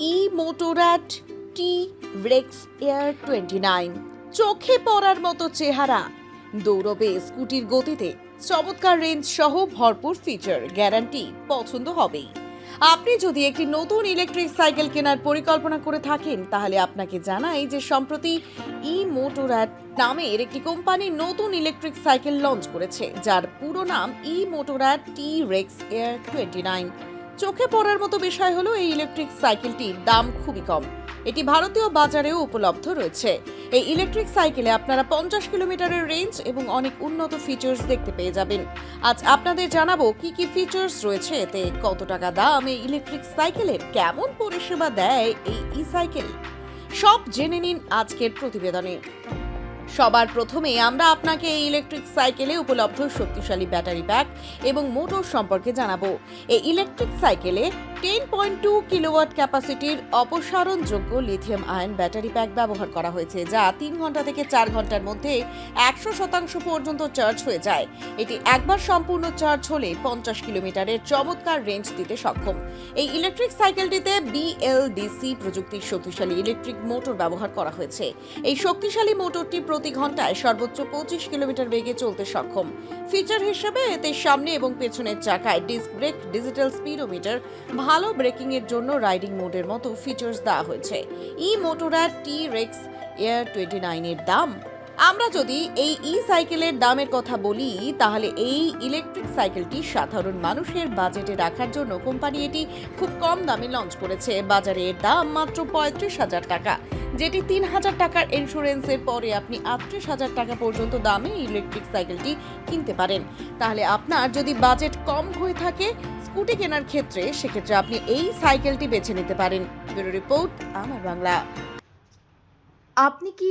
E Motorad T Rex Air twenty nine চোখে পড়ার মতো চেহারা। দৌড়বে স্কুটির গতিতে। চমৎকার রেঞ্জ সহ ভরপুর ফিচার গ্যারান্টি পছন্দ হবেই। আপনি যদি একটি নতুন ইলেকট্রিক সাইকেল কেনার পরিকল্পনা করে থাকেন, তাহলে আপনাকে জানাই যে সম্প্রতি ই মোটোরাট নামের একটি কোম্পানি নতুন ইলেকট্রিক সাইকেল লঞ্চ করেছে, যার পুরো নাম E Motorad T Rex Air twenty nine চোখে পড়ার মতো বিষয় হলো এই ইলেকট্রিক সাইকেলটির দাম খুবই কম। এটি ভারতীয় বাজারেও উপলব্ধ রয়েছে। এই ইলেকট্রিক সাইকেলে আপনারা পঞ্চাশ কিলোমিটারের রেঞ্জ এবং অনেক উন্নত ফিচার্স দেখতে পেয়ে যাবেন। আজ আপনাদের জানাব কি কি ফিচার্স রয়েছে, এতে কত টাকা দাম এই ইলেকট্রিক সাইকেলের কেমন পরিষেবা দেয় এই ই সাইকেল সব জেনে নিন আজকের প্রতিবেদনে। সবার প্রথমে আমরা আপনাকে এই ইলেকট্রিক সাইকেলে উপলব্ধ শক্তিশালী ব্যাটারি প্যাক এবং মোটর সম্পর্কে জানাব। এই ইলেকট্রিক সাইকেলে টেন পয়েন্ট টু কিলোওয়াট ক্যাপাসিটির অপসারণযোগ্য লিথিয়াম আয়ন ব্যাটারি প্যাক ব্যবহার করা হয়েছে, যা তিন ঘণ্টা থেকে চার ঘণ্টার মধ্যে একশো শতাংশ পর্যন্ত চার্জ হয়ে যায়। এটি একবার সম্পূর্ণ চার্জ হলে পঞ্চাশ কিলোমিটারের চমৎকার রেঞ্জ দিতে সক্ষম। এই ইলেকট্রিক সাইকেলটিতে বিএলডিসি প্রযুক্তির শক্তিশালী ইলেকট্রিক মোটর ব্যবহার করা হয়েছে। এই শক্তিশালী মোটরটি প্রতি ঘন্টায় সর্বোচ্চ পঁচিশ কিলোমিটার বেগে চলতে সক্ষম। ফিচার হিসেবে এতে সামনে এবং পেছনের চাকায় ডিস্ক ব্রেক ডিজিটাল স্পিডোমিটার ভালো ব্রেকিংয়ের জন্য রাইডিং মোডের মতো ফিচার্স দেওয়া হয়েছে। E Motorad T Rex Air twenty নাইনের দাম আমরা যদি এই ই সাইকেলের দামের কথা বলি, তাহলে এই ইলেকট্রিক সাইকেলটি সাধারণ মানুষের বাজেটে রাখার জন্য কোম্পানি এটি খুব কম দামে লঞ্চ করেছে। বাজারে এর দাম মাত্র পঁয়ত্রিশ হাজার টাকা, যেটি তিন হাজার টাকার ইন্স্যুরেন্সের পরে আপনি আটত্রিশ হাজার টাকা পর্যন্ত দামে ইলেকট্রিক সাইকেলটি কিনতে পারেন। তাহলে আপনার যদি বাজেট কম হয়ে থাকে স্কুটি কেনার ক্ষেত্রে, সেক্ষেত্রে আপনি এই সাইকেলটি বেছে নিতে পারেন। ব্যুরো রিপোর্ট, আমার বাংলা। আপনি কি